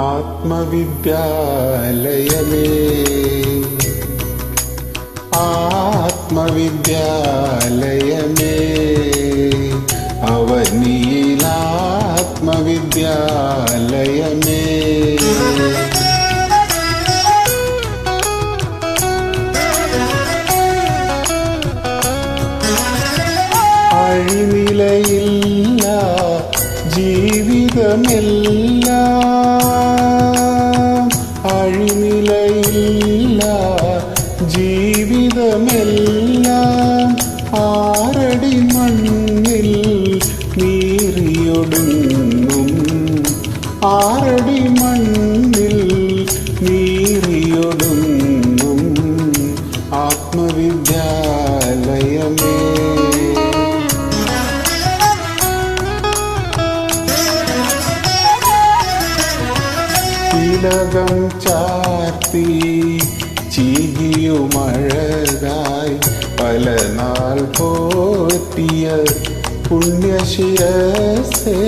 ആത്മവിദ്യാലയമേ. ആത്മവിദ്യാലയമേ. അവനിയിലാത്മവിദ്യാലയമേ. അഴിനിലയില്ല ജീവിതമെല്ലാം ജീവിതമെല്ലാം ആരടി മണ്ണിൽ നീറിയൊടുങ്ങും. ആരടി മണ്ണിൽ നീറിയൊടുങ്ങും. ആത്മവിദ്യാലയമേ തിലകം ചാർത്തി ചീകിയുമഴകായി പല നാൾ പോറ്റിയ പുണ്യശിരസേ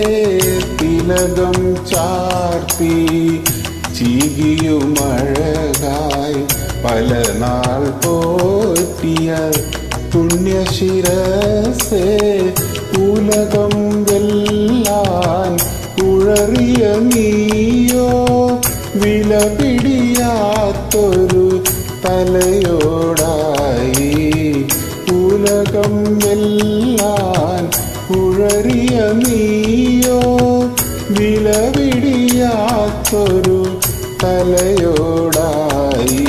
തിലകം ചാർത്തി ചീകിയുമഴകായി പല നാൾ പോറ്റിയ പുണ്യശിരസേ ഉലകം വെല്ലാൻ ഉഴറിയ നീയോ വിലപിടിയാത്തൊരു തലയോടായി. ഉലകം വെല്ലാൻ ഉഴറിയ നീയോ? വിലപിടിയാത്തൊരു തലയോടായി.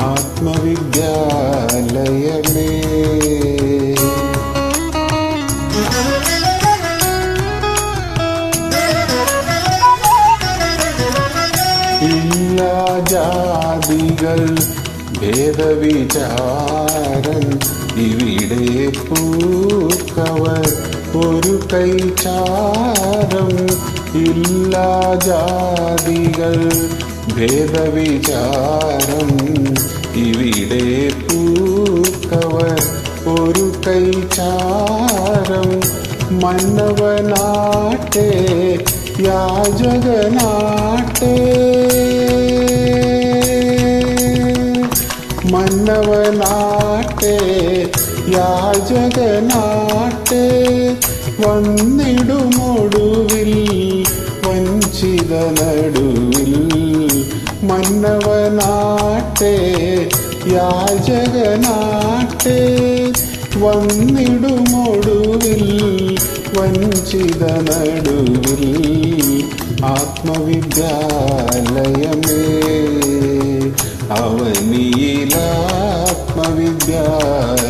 ആത്മവിദ്യാലയമേ. ജാതികൾ ഭേദവിചാരം ഇവിടെ പൂക്കവർ ഒരു കൈചാരം. ഇല്ല ജാതികൾ ഭേദവിചാരം. ഇവിടെ പൂക്കവർ ഒരു കൈചാരം. മന്നവനാട്ടെ യാചകനാട്ടെ മന്നവനാട്ടെ യാചകനാട്ടെ വന്നിടുമൊടുവിൽ വഞ്ചിത നടുവിൽ. മന്നവനാട്ടെ യാചകനാട്ടെ വന്നിടുമൊടുവിൽ വഞ്ചിത നടുവിൽ. ആത്മവിദ്യാലയമേ vidyaya